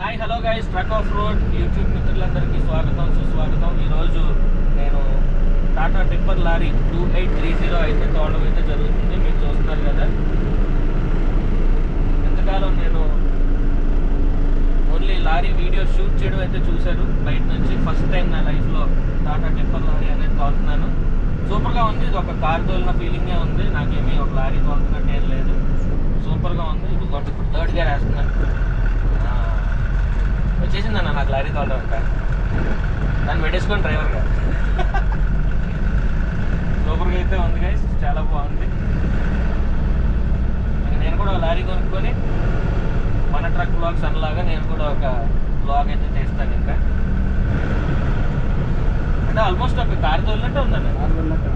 Hi hello guys truck off road YouTube మిత్రులందరికీ స్వాగతం సుస్వాగతం. ఈరోజు నేను Tata tipper lorry two eight three zero అయితే తోడడం అయితే జరుగుతుంది మీరు చూస్తున్నారు కదా. ఎంతకాలం నేను ఓన్లీ లారీ వీడియో షూట్ చేయడం అయితే చూశాను. బయట నుంచి ఫస్ట్ టైం నా లైఫ్లో టాటా టిప్పర్ లారీ అనేది తోలుతున్నాను. సూపర్గా ఉంది ఇది ఒక కార్ తోలిన ఫీలింగే ఉంది. నాకేమీ ఒక లారీ తోలుతున్నట్టు ఏం లేదు. సూపర్గా ఉంది. ఇప్పుడు ఇప్పుడు థర్డ్ గేర్ వేస్తున్నాను. నాకు లారీ తోలడం ఇంకా దాన్ని పెట్టేసుకోండి డ్రైవర్ గారు సూపర్గా అయితే ఉంది గైస్ చాలా బాగుంది. నేను కూడా ఒక లారీ కొనుక్కొని మన ట్రక్ బ్లాగ్స్ అనలాగా నేను కూడా ఒక బ్లాగ్ అయితే చేస్తాను ఇంకా. అంటే ఆల్మోస్ట్ ఒక కార్ తోలినట్టు ఉందండి. కారు ఉన్నట్టు